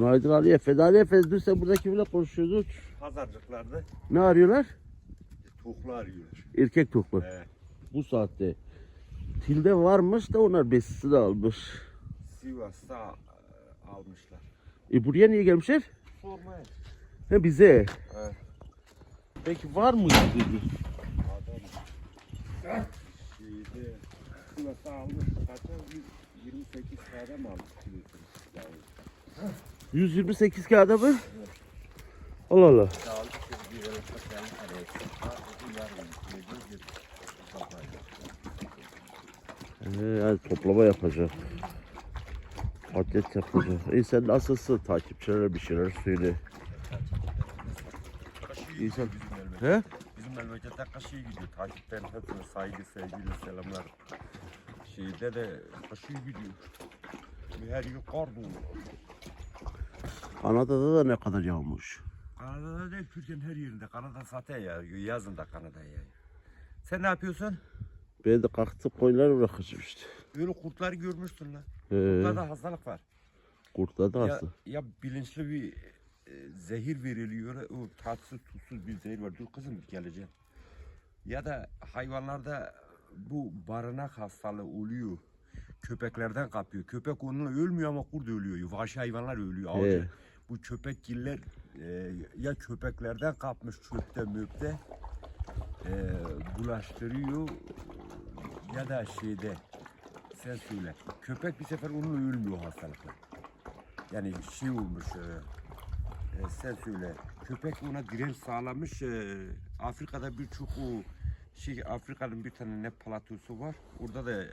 Günaydın Ali Efendi. Ali Efendi dün sen burada kiminle konuşuyordun? Pazarcıklarda Ne arıyorlar? tavuklu arıyorlar. Erkek toklu. He. Bu saatte. Tilde varmış da onlar besisini almış. Sivas'ta e, almışlar. E buraya niye gelmişler? Sormaya. He bize. He. Peki var mı? dedi. Adam şeyde Sivas'ta almış. Kaça? 28 kağıda mı almış kilosunu? Yani 128 kağıda mı? Allah Allah. Yani toplama yapacak. Atlet yapacak. E sen nasılsın? Takipçilere bir şeyler söyle. İyi sen-. He? Bizim memlekette kaşığı gidiyor. Takipten hepsine saygı, sevgiyle selamlar. Şeyde de kaşığı gidiyor. Her gün kar. Kanada'da da ne kadar yağmış. Kanada'da değil, Türkiye'nin her yerinde. Kanada zaten yağıyor. Yazın da Kanada. Sen ne yapıyorsun? Ben de kalktım koyunları bırakacağım işte. Öyle kurtları görmüşsün lan. He, Kurtlarda hastalık var. kurtlar da Ya, ya bilinçli bir e, zehir veriliyor. O tatsız tuzsuz bir zehir var. Dur kızım geleceğim. Ya da hayvanlarda bu barınak hastalığı oluyor. Köpeklerden kapıyor. Köpek onunla ölmüyor ama kurt ölüyor. Vahşi hayvanlar ölüyor. Avcı. Bu köpekgiller e, ya köpeklerden kapmış çöpte möpte e, bulaştırıyor ya da şeyde sen söyle. Köpek bir sefer onunla ölmüyor hastalıkla. Yani şey olmuş e, e, sen söyle. Köpek ona direnç sağlamış. E, Afrika'da birçok o şey Afrika'nın bir tane ne platosu var. Orada da e,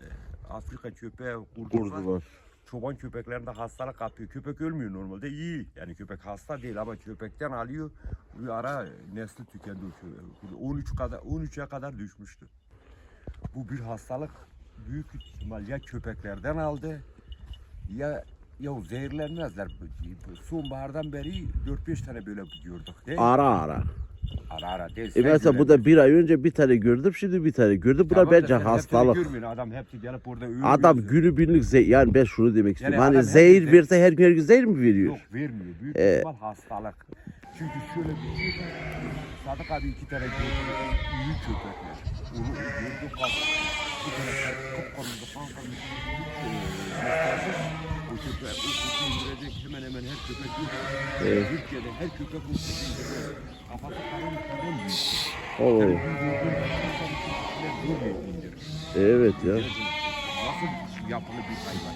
Afrika köpeği kurdu, var. Çoban köpeklerinde hastalık kapıyor. Köpek ölmüyor normalde iyi. Yani köpek hasta değil ama köpekten alıyor. Bir ara nesli tükendi o köpek. 13 kadar 13'e kadar düşmüştü. Bu bir hastalık büyük ihtimal ya köpeklerden aldı ya ya zehirlenmezler. Sonbahardan beri 4-5 tane böyle gördük? Ara ara. Ara ara değil. E mesela bu da bir ay önce bir tane gördüm şimdi bir tane gördüm. Buna bence hastalık. Adam hepsi gelip orada ölüyor. Adam günübirlik zehir, yani ben şunu demek istiyorum. adam hani zehir zehir- verse her gün her gün zehir mi veriyor? Yok vermiyor. Büyük Ee, ihtimal hastalık. Çünkü şöyle bir şey var. Sadık abi iki tane gördü. İyi köpekler. Onu gördü kalk. Bir tane kıpkırmızı kanka bir gösterdi. O köpek, o köpeği indirecek hemen hemen her köpek yok. Evet. Türkiye'de her köpek o köpeği indirecek. Kafası büyük. Oo, gördüğün köpekler zor indirir. evet ya. Nasıl yapılı bir hayvan.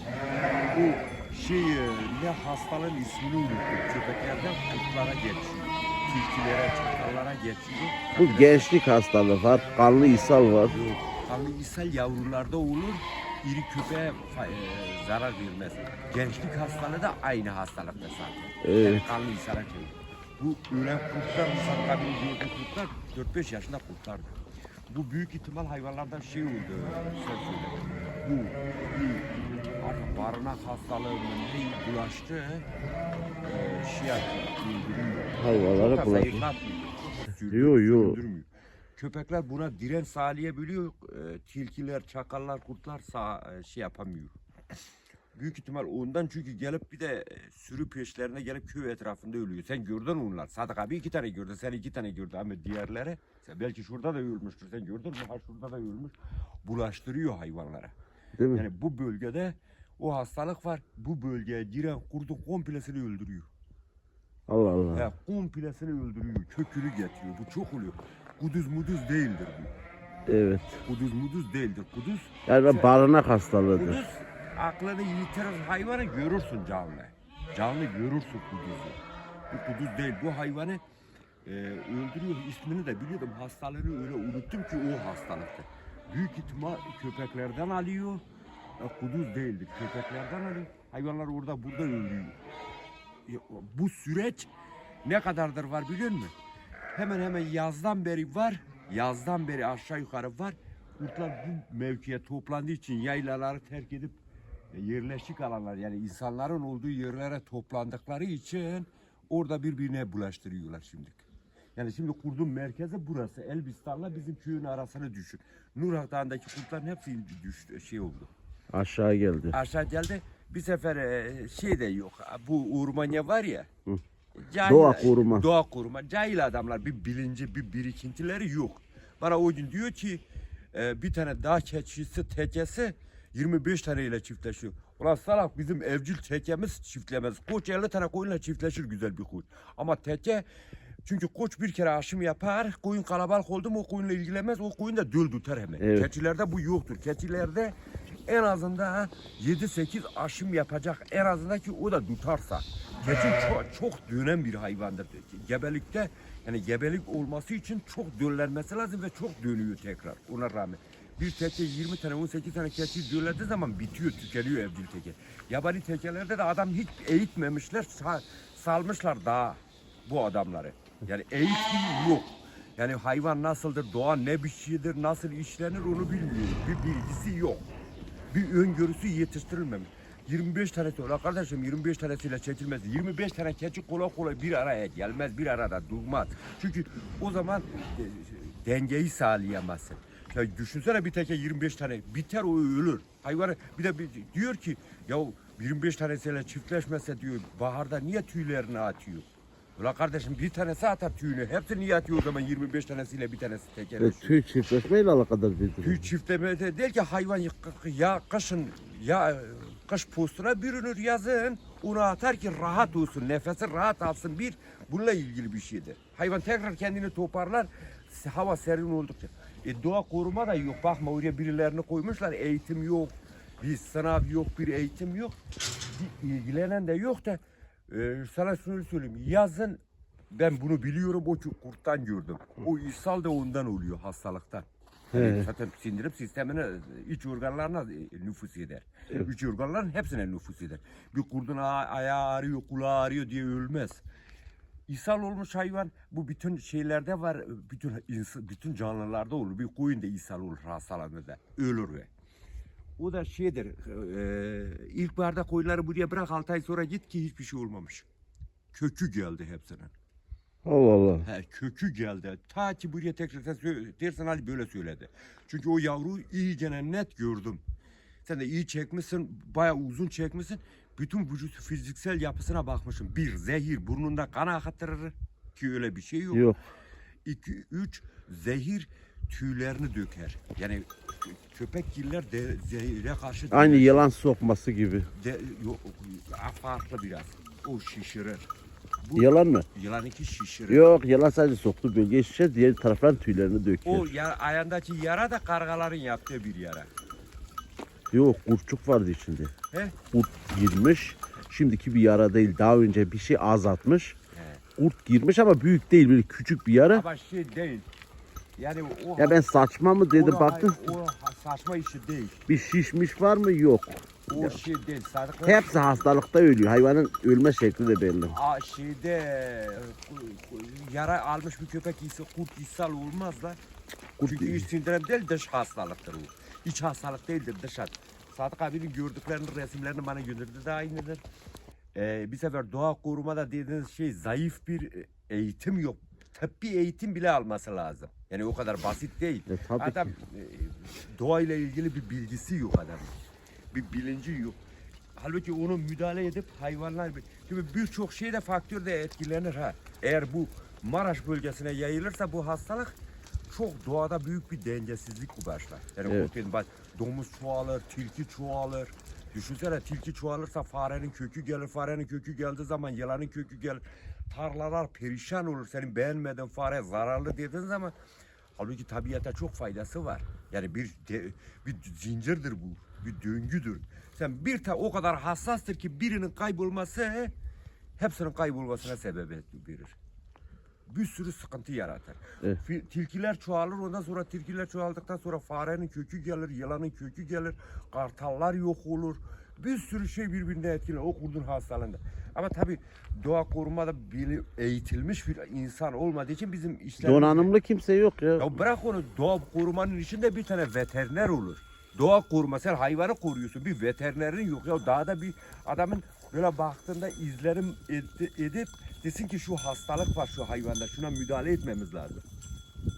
Bu şey e, ne hastalığın ismini unuttum. Köpeklerden kurtlara geçiyor. Tilkilere, çakallara geçiyor. Bu gençlik hastalığı var. Kanlı ishal var. Yok, Kanlı ishal yavrularda olur. İri köpeğe e, zarar vermez. Gençlik hastalığı da aynı hastalıkta zaten. Evet. Yani kanlı ishal şey. Bu ölen kurtlar, Musa abinin gördüğü kurtlar 4-5 yaşında kurtlardı. Bu büyük ihtimal hayvanlardan şey oldu. Sen söyle. Bu bir artık barınak hastalığı mı ne bulaştı. E, şey yaptı. öldürüyor. Hayvanlara Çok da bulaşıyor. zayıflatmıyor. Yo. Köpekler buna direnç sağlayabiliyor. E, tilkiler, çakallar, kurtlar sağ, e, şey yapamıyor. Büyük ihtimal ondan çünkü gelip bir de e, sürü peşlerine gelip köy etrafında ölüyor. Sen gördün onlar. Sadık abi iki tane gördü. Sen iki tane gördün ama diğerleri sen belki şurada da ölmüştür. Sen gördün mü? Ha şurada da ölmüş. Bulaştırıyor hayvanlara. Değil mi? Yani bu bölgede o hastalık var. Bu bölgeye giren kurdu komplesini öldürüyor. Allah Allah. Ya komplesini öldürüyor. Kökünü getiriyor. Bu çok oluyor. Kuduz muduz değildir bu. Evet. Kuduz muduz değildir. Kuduz, Yani barınak hastalığıdır. kuduz aklını yitirir hayvanı görürsün canlı. Canlı görürsün kuduzu. Bu kuduz değil. Bu hayvanı e, öldürüyor. İsmini de biliyordum. Hastalığını öyle unuttum ki o hastalıktı. Büyük ihtimal köpeklerden alıyor. Ya, kuduz değildir. Köpeklerden alıyor. Hayvanlar orada burada ölüyor. Ya, bu süreç ne kadardır var biliyor musun? Hemen hemen yazdan beri var. Yazdan beri aşağı yukarı var. Kurtlar bu mevkiye toplandığı için yaylaları terk edip e, yerleşik alanlar yani insanların olduğu yerlere toplandıkları için orada birbirine bulaştırıyorlar şimdi. Yani şimdi kurdun merkezi burası. Elbistan'la bizim köyün arasını düşün. Nurak Dağı'ndaki kurtların hepsi düştü, şey oldu Aşağı geldi. aşağı geldi. bir sefer e, şey de yok. Bu Urmanya var ya. Hı. cahil- Doğa koruma. Doğa koruma. Cahil adamlar bir bilinci, bir birikintileri yok. Bana o gün diyor ki e, bir tane dağ keçisi tekesi 25 taneyle çiftleşiyor. Ulan salak bizim evcil tekemiz çiftlemez. Koç 50 tane koyunla çiftleşir güzel bir koç. Ama teke çünkü koç bir kere aşım yapar, koyun kalabalık oldu mu o koyunla ilgilenmez, o koyun da döl tutar hemen. Evet. Keçilerde bu yoktur. Keçilerde en azından 7-8 aşım yapacak. En azından ki o da tutarsa. Keçi çok, çok dönen bir hayvandır. Gebelikte yani gebelik olması için çok döllenmesi lazım ve çok dönüyor tekrar ona rağmen. Bir teke 20 tane 18 tane keçi döllediği zaman bitiyor tükeniyor evcil teke. Yabani tekelerde de adam hiç eğitmemişler sa- salmışlar daha bu adamları. Yani eğitim yok. Yani hayvan nasıldır, doğa ne bir şeydir, nasıl işlenir onu bilmiyor. Bir bilgisi yok. Bir öngörüsü yetiştirilmemiş. 25 tanesi ola kardeşim 25 tanesiyle çekilmez. 25 tane keçi kolay kolay bir araya gelmez, bir arada durmaz. Çünkü o zaman e, dengeyi sağlayamazsın. Ya düşünsene bir teke 25 tane biter o ölür. Hayvanı bir de bir- diyor ki ya 25 tanesiyle çiftleşmese diyor baharda niye tüylerini atıyor? Ulan kardeşim bir tanesi atar tüyünü. Hepsini niye atıyor o zaman 25 tanesiyle bir tanesi E, tekeleşiyor. tüy çiftleşmeyle alakadar durum. Tüy çiftleme de değil ki hayvan ya, kışın ya e, kış postuna bürünür yazın onu atar ki rahat olsun nefesi rahat alsın bir bununla ilgili bir şeydir. Hayvan tekrar kendini toparlar hava serin oldukça. E, doğa koruma da yok bakma oraya birilerini koymuşlar eğitim yok bir sınav yok bir eğitim yok bir ilgilenen de yok da e, sana şunu söyleyeyim yazın ben bunu biliyorum o kurttan gördüm. O ishal da ondan oluyor hastalıktan. Yani zaten sindirim sistemine, iç organlarına e, nüfus eder. İç organların hepsine nüfus eder. Bir kurdun ayağı ağrıyor, kulağı ağrıyor diye ölmez. İshal olmuş hayvan bu bütün şeylerde var, bütün bütün canlılarda olur. Bir koyun da ishal olur hastalanır ölür ve. O da şeydir, e, ilkbaharda koyunları buraya bırak 6 ay sonra git ki hiçbir şey olmamış. Kökü geldi hepsinin. Allah Allah. He, kökü geldi. Ta ki buraya tekrar sen dersen Ali böyle söyledi. Çünkü o yavruyu iyice net gördüm. Sen de iyi çekmişsin, bayağı uzun çekmişsin. Bütün vücut fiziksel yapısına bakmışım. Bir, zehir burnunda kan akıttırır ki öyle bir şey yok. Yok. İki, üç, zehir tüylerini döker. Yani köpekgiller de zehire karşı Aynı yılan sokması gibi. de, yok, farklı biraz. O şişirir. Bu Yalan mı? yılan iki şişirir. Yok yalan sadece soktu bölgeye şişer diğer tarafların tüylerini döküyor. O ya, ayağındaki yara da kargaların yaptığı bir yara. Yok kurtçuk vardı içinde. He? Kurt girmiş. Şimdiki bir yara değil. Daha önce bir şey azaltmış. He. Kurt girmiş ama büyük değil. Böyle küçük bir yara. Ama şey değil. Yani o Ya ben saçma mı dedim o- baktım. O saçma işi değil. Bir şişmiş var mı? Yok. O şey değil. Sadık Hepsi hastalıkta ölüyor. Hayvanın ölme şekli de belli. Aa, şeyde yara almış bir köpek ise kurt ishal olmaz la. Kurt Çünkü iç sindirim değil dış hastalıktır o. İç hastalık değildir dış hastalık. Sadık abinin gördüklerini resimlerini bana gönderdi de aynıdır. Ee, bir sefer doğa korumada dediğiniz şey zayıf bir e, eğitim yok. Tıbbi eğitim bile alması lazım. Yani o kadar basit değil. E, tabii Adam ki. e, doğayla ilgili bir bilgisi yok adamın. Bir bilinci yok. Halbuki onu müdahale edip hayvanlar... Şimdi birçok şey de faktör de etkilenir ha. Eğer bu Maraş bölgesine yayılırsa bu hastalık çok doğada büyük bir dengesizlik başlar. Yani Evet. o dedim, bak, domuz çoğalır, tilki çoğalır. Düşünsene tilki çoğalırsa farenin kökü gelir, farenin kökü geldiği zaman yılanın kökü gelir. Tarlalar perişan olur. Senin beğenmediğin fare zararlı dediğin zaman halbuki tabiata çok faydası var. Yani bir bir zincirdir bu. Bir döngüdür. Sen bir ta o kadar hassastır ki birinin kaybolması hepsinin kaybolmasına sebebiyet verir. Bir sürü sıkıntı yaratır. Evet. Tilkiler çoğalır ondan sonra tilkiler çoğaldıktan sonra farenin kökü gelir, yılanın kökü gelir, kartallar yok olur. Bir sürü şey birbirine etkiler o kurdun hastalığında. Ama tabii doğa korumada bili, eğitilmiş bir insan olmadığı için bizim işlerimiz... Donanımlı kimse yok ya. Ya bırak onu doğa korumanın içinde bir tane veteriner olur. Doğa koruma sen hayvanı koruyorsun bir veterinerin yok ya dağda bir adamın böyle baktığında izlerim ed- edip desin ki şu hastalık var şu hayvanda şuna müdahale etmemiz lazım.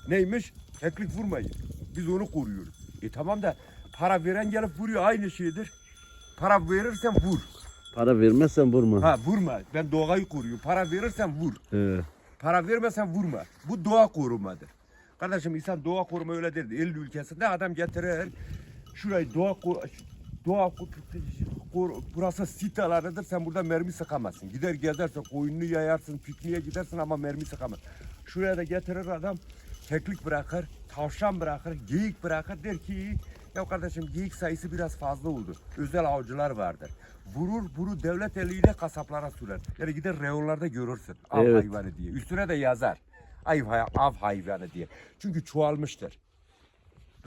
Neymiş? Teklik vurmayın. Biz onu koruyoruz. E tamam da para veren gelip vuruyor aynı şeydir. Para verirsen vur. Para vermezsen vurma. Ha vurma. Ben doğayı koruyorum. Para verirsen vur. Evet. Para vermezsen vurma. Bu doğa korumadır. Kardeşim insan doğa koruma öyle değil. 50 ülkesinde adam getirir. Şurayı doğa doğa burası sit alanıdır. Sen burada mermi sıkamazsın. Gider gezersin, koyununu yayarsın, pikniğe gidersin ama mermi sıkamazsın. Şuraya da getirir adam keklik bırakır, tavşan bırakır, geyik bırakır. Der ki ya kardeşim geyik sayısı biraz fazla oldu. Özel avcılar vardır. Vurur, bunu devlet eliyle kasaplara sürer. Yani gider reyonlarda görürsün av Evet. hayvanı diye. Üstüne de yazar. Av, hay- av hayvanı diye. Çünkü çoğalmıştır.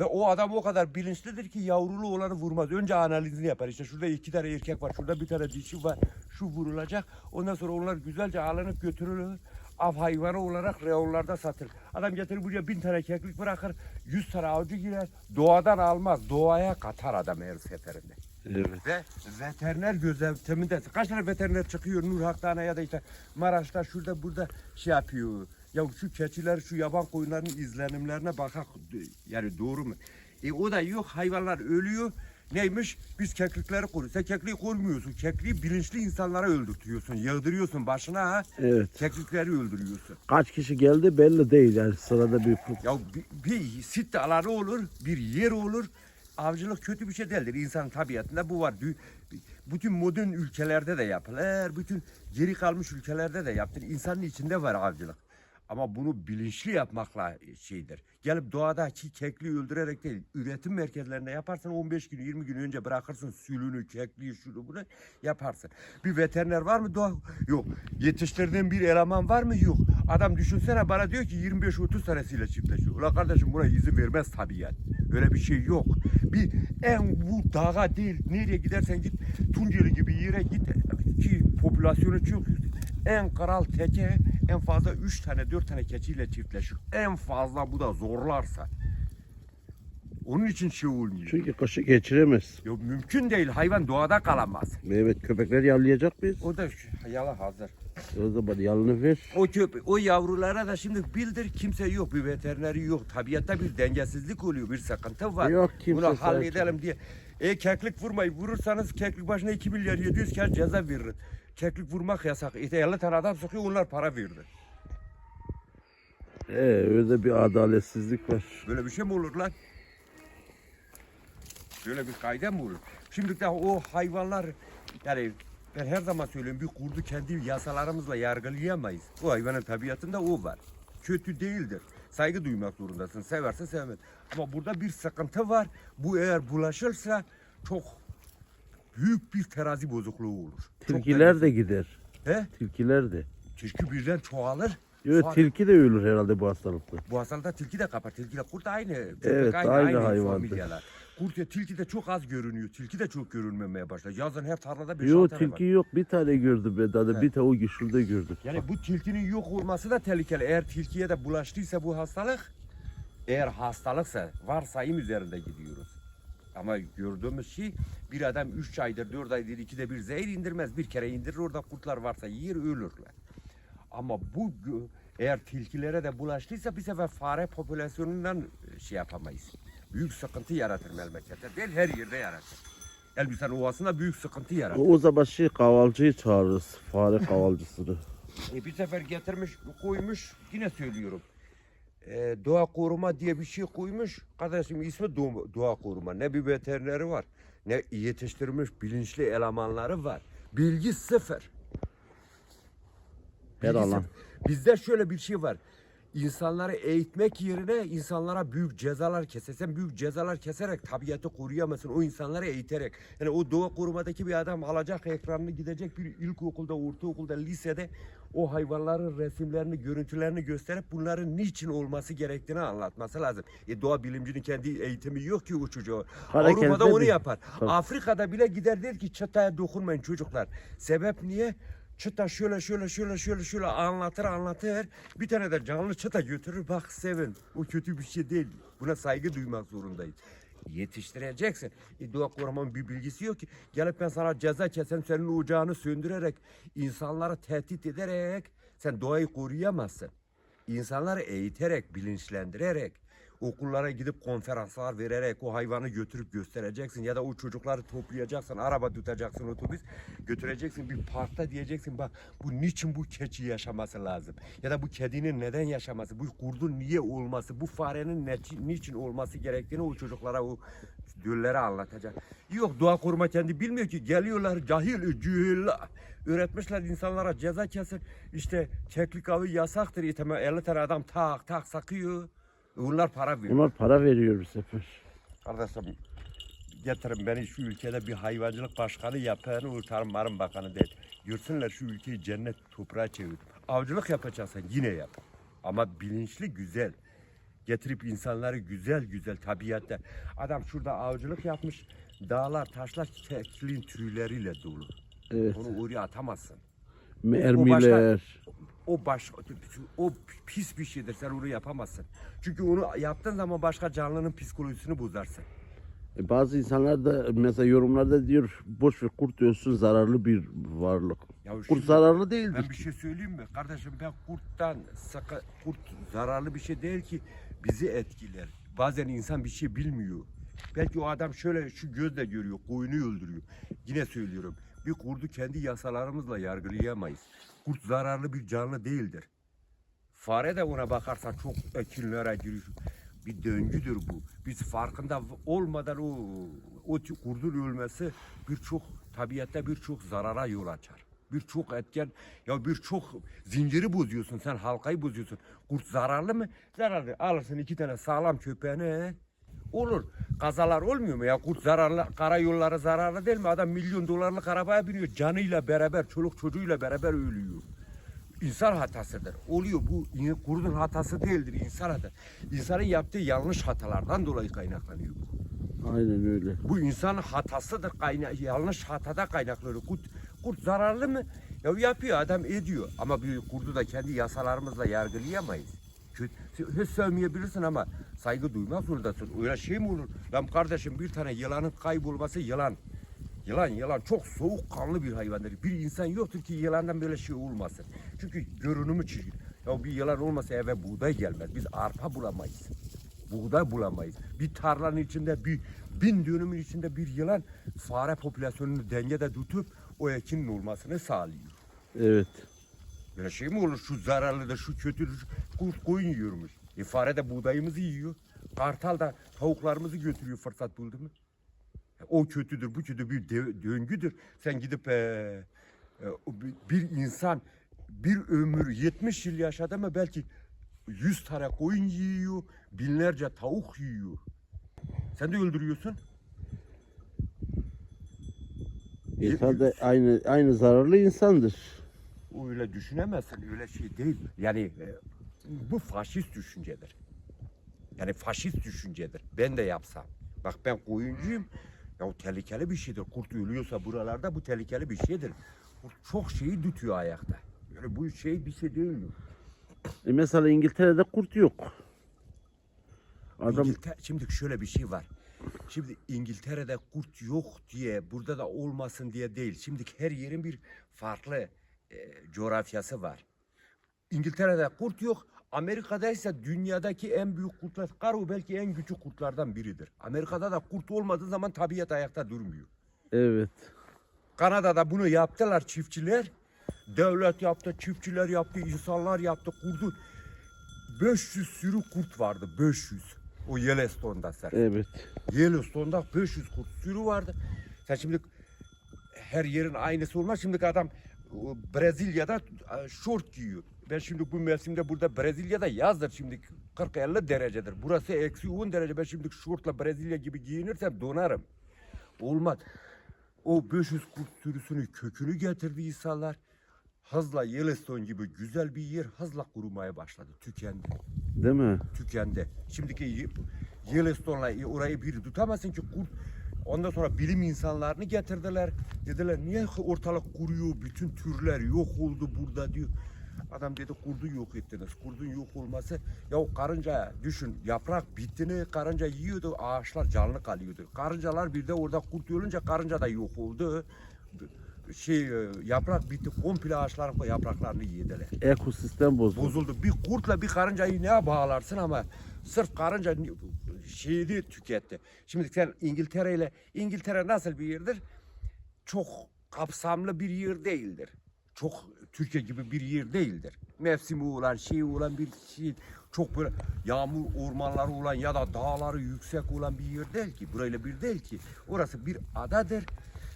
Ve o adam o kadar bilinçlidir ki yavrulu olanı vurmaz. Önce analizini yapar. İşte şurada iki tane erkek var, şurada bir tane dişi var. Şu vurulacak. Ondan sonra onlar güzelce alınıp götürülür. Av hayvanı olarak reyonlarda satılır. Adam getirir buraya bin tane keklik bırakır. Yüz tane avcı girer. Doğadan almaz. Doğaya katar adam her seferinde. Evet. Ve veteriner gözetiminde kaç tane veteriner çıkıyor Nur Hak'tan ya da işte Maraş'ta şurada burada şey yapıyor. Ya şu keçiler şu yaban koyunların izlenimlerine bakak yani doğru mu? E o da yok hayvanlar ölüyor. Neymiş? Biz keklikleri koruyoruz. Sen kekliği korumuyorsun. Kekliği bilinçli insanlara öldürtüyorsun. Yağdırıyorsun başına ha. Evet. Keklikleri öldürüyorsun. Kaç kişi geldi belli değil yani sırada bir Ya bir, bir sit alanı olur, bir yer olur. Avcılık kötü bir şey değildir. İnsanın tabiatında bu var. Bütün modern ülkelerde de yapılır. Bütün geri kalmış ülkelerde de yapılır. İnsanın içinde var avcılık. Ama bunu bilinçli yapmakla şeydir. Gelip doğadaki kekliği öldürerek değil, üretim merkezlerinde yaparsan 15 gün 20 gün önce bırakırsın sülünü, kekliği, şunu bunu yaparsın. Bir veteriner var mı? Doğa yok. Yetiştirdiğin bir eleman var mı? Yok. Adam düşünsene bana diyor ki 25-30 tanesiyle çiftleşiyor. Ulan kardeşim buna izin vermez tabiat. Öyle bir şey yok. Bir en bu dağa değil, nereye gidersen git Tunceli gibi yere git ki popülasyonu çok en kral teke en fazla 3 tane 4 tane keçiyle çiftleşir. En fazla bu da zorlarsa. Onun için şey olmuyor. çünkü kışı geçiremez. Yok mümkün değil. Hayvan doğada kalamaz. Evet köpekler yavlayacak biz. O da şu- yala hazır. O zaman yalını ver. O köpek, o yavrulara da şimdi bildir kimse yok, bir veterineri yok. Tabiatta bir dengesizlik oluyor, bir sıkıntı var. Yok, kimse Bunu sahip halledelim diye. E keklik vurmayı vurursanız keklik başına 2 milyar 700 kez ceza verir. Keklik vurmak yasak. İşte 50 tane adam sıkıyor onlar para verdi. Ee, öyle bir adaletsizlik var. Böyle bir şey mi olur lan? Böyle bir kayda mı olur? Şimdi de o hayvanlar yani ben her zaman söylüyorum bir kurdu kendi yasalarımızla yargılayamayız. O hayvanın tabiatında o var. Kötü değildir. Saygı duymak zorundasın. Seversin sevmez. Ama burada bir sıkıntı var. Bu eğer bulaşırsa çok büyük bir terazi bozukluğu olur. Tilkiler de gider. He? Tilkiler de. Tilki birden çoğalır. Evet Sonra- tilki de ölür herhalde bu hastalıkta. Bu hastalıkta tilki de kapar. Tilki de kurt aynı. Evet, aynı hayvandır. familyalar. Kurt ya tilki de çok az görünüyor. Tilki de çok görünmemeye başladı. Yazın her tarlada 5 Yok tilki var. yok bir tane gördüm ben daha bir tane o şurada gördüm. Yani bu tilkinin yok olması da tehlikeli. Eğer tilkiye de bulaştıysa bu hastalık, eğer hastalıksa varsayım üzerinde gidiyoruz. Ama gördüğümüz şey bir adam 3 aydır 4 aydır ikide bir zehir indirmez. Bir kere indirir orada kurtlar varsa yer ölürler. Ama bu eğer tilkilere de bulaştıysa bir sefer fare popülasyonundan e, şey yapamayız. Büyük sıkıntı yaratır memlekette. Değil her yerde yaratır. Elbistan Ovası'nda büyük sıkıntı yaratır. O zaman şey kavalcıyı çağırırız. Fare kavalcısını. E, bir sefer getirmiş koymuş yine söylüyorum. E, doğa koruma diye bir şey koymuş. Kardeşim ismi doğa, doğa koruma. Ne bir veterineri var. Ne yetiştirmiş bilinçli elemanları var. Bilgi sıfır. Her Bilgi alan. sıfır. Bizde şöyle bir şey var. İnsanları eğitmek yerine insanlara büyük cezalar kesesen büyük cezalar keserek tabiatı koruyamazsın. O insanları eğiterek. Yani o doğa korumadaki bir adam alacak ekranını gidecek bir ilkokulda, ortaokulda, lisede o hayvanların resimlerini, görüntülerini gösterip bunların niçin olması gerektiğini anlatması lazım. E doğa bilimcinin kendi eğitimi yok ki o çocuğa. Avrupa'da onu yapar. Tabii. Afrika'da bile gider der ki çıtaya dokunmayın çocuklar. Sebep niye? Çıta şöyle şöyle şöyle şöyle şöyle anlatır anlatır. Bir tane de canlı çıta götürür bak sevin. O kötü bir şey değil. Buna saygı duymak zorundayız. Yetiştireceksin. E, doğa korumanın bir bilgisi yok ki. Gelip ben sana ceza kesem senin ocağını söndürerek, insanları tehdit ederek sen doğayı koruyamazsın. İnsanları eğiterek, bilinçlendirerek, Okullara gidip konferanslar vererek o hayvanı götürüp göstereceksin ya da o çocukları toplayacaksın, araba tutacaksın, otobüs götüreceksin bir parkta diyeceksin bak bu niçin bu keçi yaşaması lazım ya da bu kedinin neden yaşaması, bu kurdun niye olması, bu farenin ne, niçin olması gerektiğini o çocuklara o düllere anlatacak. Yok doğa koruma kendi bilmiyor ki geliyorlar cahil cühülla öğretmişler insanlara ceza kesin. İşte keklik avı yasaktır. İşte 50 tane adam tak tak sakıyor. Bunlar para veriyor. Onlar para veriyor bu sefer. Kardeşim getirin beni şu ülkede bir hayvancılık başkanı yapın, o tarım bakanı değil. Görsünler şu ülkeyi cennet toprağa çevirdim. Avcılık yapacaksan yine yap. Ama bilinçli güzel. Getirip insanları güzel güzel tabiatta. Adam şurada avcılık yapmış. Dağlar, taşlar kekliğin tüyleriyle dolu. Evet. Onu oraya atamazsın. Mermiler. O baş, o pis bir şeydir. Sen onu yapamazsın. Çünkü onu yaptığın zaman başka canlının psikolojisini bozarsın. E, Bazı insanlar da mesela yorumlarda diyor boş ver kurt ölsün zararlı bir varlık. Ya Kurt şimdi- zararlı değildir. Ben bir şey söyleyeyim mi? Kardeşim ben kurttan, saka, kurt zararlı bir şey değil ki bizi etkiler. Bazen insan bir şey bilmiyor. Belki o adam şöyle şu gözle görüyor, koyunu öldürüyor. Yine söylüyorum. Bir kurdu kendi yasalarımızla yargılayamayız. Kurt zararlı bir canlı değildir. Fare de ona bakarsan çok ekinlere giriyor. Bir döngüdür bu. Biz farkında olmadan o o kurdun ölmesi birçok tabiatta birçok zarara yol açar. Birçok etken ya birçok zinciri bozuyorsun sen halkayı bozuyorsun. Kurt zararlı mı? Zararlı. Alırsın iki tane sağlam köpeğini. Olur. Kazalar olmuyor mu ya? Kurt zararlı, karayolları zararlı değil mi? Adam milyon dolarlık arabaya biniyor. Canıyla beraber, çoluk çocuğuyla beraber ölüyor. İnsan hatasıdır. Oluyor bu kurdun hatası değildir insan hatası. İnsanın yaptığı yanlış hatalardan dolayı kaynaklanıyor bu. Aynen öyle. Bu insanın hatasıdır. Kayna yanlış hatada kaynaklanıyor. Kurt, kurt zararlı mı? Ya yapıyor adam ediyor. Ama bir kurdu da kendi yasalarımızla yargılayamayız. Hiç sevmeyebilirsin ama saygı duymak zorundasın. Öyle şey mi olur? Lan kardeşim bir tane yılanın kaybolması yılan. Yılan yılan çok soğukkanlı bir hayvandır. Bir insan yoktur ki yılandan böyle şey olmasın. Çünkü görünümü çirkin. Ya bir yılan olmasa eve buğday gelmez. Biz arpa bulamayız. Buğday bulamayız. Bir tarlanın içinde bir bin dönümün içinde bir yılan fare popülasyonunu dengede tutup o ekinin olmasını sağlıyor. Evet. Böyle şey mi olur? Şu şu kötüdür. Şu kurt koyun yiyormuş. E fare de buğdayımızı yiyor. Kartal da tavuklarımızı götürüyor fırsat buldu mu? E, O kötüdür, bu kötü bir döngüdür. Sen gidip e, e, bir- insan bir ömür 70 yıl yaşadı mı belki 100 tane koyun yiyor, binlerce tavuk yiyor. Sen de öldürüyorsun. İnsan da aynı aynı zararlı insandır. Öyle düşünemezsin, öyle şey değil. Yani e, bu faşist düşüncedir. Yani faşist düşüncedir. Ben de yapsam. Bak ben koyuncuyum. Ya o tehlikeli bir şeydir. Kurt ölüyorsa buralarda bu tehlikeli bir şeydir. Kurt çok şeyi tutuyor ayakta. Yani bu şey bir şey değil. E mesela İngiltere'de kurt yok. Adam İngiltere, şimdi şöyle bir şey var. Şimdi İngiltere'de kurt yok diye burada da olmasın diye değil. Şimdi her yerin bir farklı e, coğrafyası var. İngiltere'de kurt yok. Amerika'da ise dünyadaki en büyük kurtlar, karo belki en küçük kurtlardan biridir. Amerika'da da kurt olmadığı zaman tabiat ayakta durmuyor. evet. Kanada'da bunu yaptılar çiftçiler. Devlet yaptı, çiftçiler yaptı, insanlar yaptı. Kurdu 500 sürü kurt vardı, 500. O Yellowstone'da sen. Evet. Yellowstone'da 500 kurt sürü vardı. Sen şimdi her yerin aynısı olmaz. Şimdi adam Brezilya'da şort giyiyor. Ben şimdi bu mevsimde burada Brezilya'da yazdır şimdi 40-50 derecedir. Burası eksi 10 derece. Ben şimdi şortla Brezilya gibi giyinirsem donarım. Olmaz. O 500 kurt sürüsünü kökünü getirdi insanlar. Hızla Yellowstone gibi güzel bir yer hızla kurumaya başladı. Tükendi Değil mi? tükendi. Şimdiki Ye- Yellowstone'la orayı bir tutamazsın ki kurt. Ondan sonra bilim insanlarını getirdiler. Dediler niye ortalık kuruyor, bütün türler yok oldu burada diyor. Adam dedi kurdu yok ettiniz. Kurdun yok olması ya o karınca düşün yaprak bittiğini karınca yiyordu ağaçlar canlı kalıyordu. Karıncalar bir de orada kurt ölünce karınca da yok oldu. Şey e, yaprak bitti komple ağaçların yapraklarını yediler Ekosistem bozuldu. bozuldu. Bir kurtla bir karıncayı neye bağlarsın ama Sırf karınca şeyini tüketti. Şimdi sen İngiltere ile İngiltere nasıl bir yerdir? Çok kapsamlı bir yer değildir. Çok Türkiye gibi bir yer değildir. Mevsimi olan, şeyi olan bir şey çok böyle yağmur ormanları olan ya da dağları yüksek olan bir yer değil ki. Burayla bir değil ki. Orası bir adadır.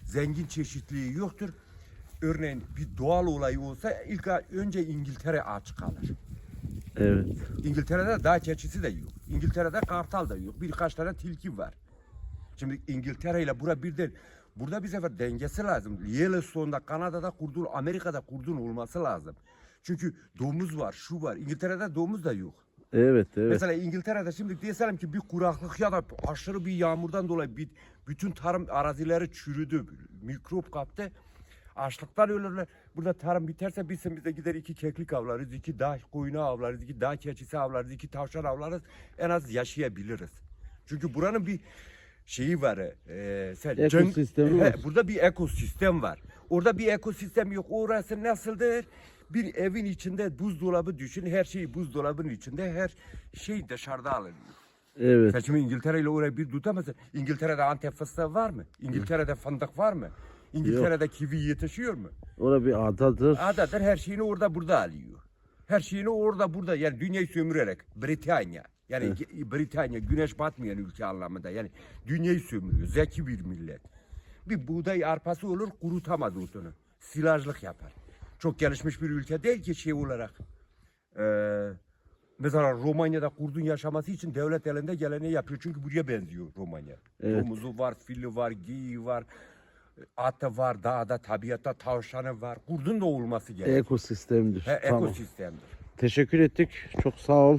Zengin çeşitliliği yoktur. Örneğin bir doğal olay olsa ilk önce İngiltere aç kalır. Evet. İngiltere'de dağ keçisi de yok. İngiltere'de kartal da yok. Birkaç tane tilki var. Şimdi İngiltere ile bura bir değil. Burada bir sefer dengesi lazım. Yellowstone'da, Kanada'da kurdun, Amerika'da kurdun olması lazım. Çünkü domuz var, şu var. İngiltere'de domuz da yok. Evet, evet. Mesela İngiltere'de şimdi diyelim ki bir kuraklık ya da aşırı bir yağmurdan dolayı bir, bütün tarım arazileri çürüdü, mikrop kaptı. Açlıktan ölürler. Burada tarım biterse biz biz de gider iki keklik avlarız, iki dağ koyunu avlarız, iki dağ keçisi avlarız, iki tavşan avlarız. En az yaşayabiliriz. Çünkü buranın bir şeyi var. E, sen, Ekosistemi He, var. Burada bir ekosistem var. Orada bir ekosistem yok. Orası nasıldır? Bir evin içinde buzdolabı düşün. Her şey buzdolabının içinde. Her şey dışarıda alınıyor. Evet. Sen şimdi İngiltere ile orayı bir tutamazsın. İngiltere'de Antep fıstığı var mı? İngiltere'de fındık var mı? İngiltere'de kivi yetişiyor mu? Orada bir adadır. Adadır her şeyini orada burada alıyor. Her şeyini orada burada yani dünyayı sömürerek Britanya yani Ge- Britanya güneş batmayan ülke anlamında yani dünyayı sömürüyor zeki bir millet. Bir buğday arpası olur kurutamaz otunu. Silajlık yapar. Çok gelişmiş bir ülke değil ki şey olarak. Ee, mesela Romanya'da kurdun yaşaması için devlet elinde geleni yapıyor. Çünkü buraya benziyor Romanya. Evet. Domuzu var, fili var, geyiği var, atı var, dağda, tabiatta tavşanı var. Kurdun da olması gerekiyor. Ekosistemdir. He, tamam. ekosistemdir. Teşekkür ettik. Çok sağ ol.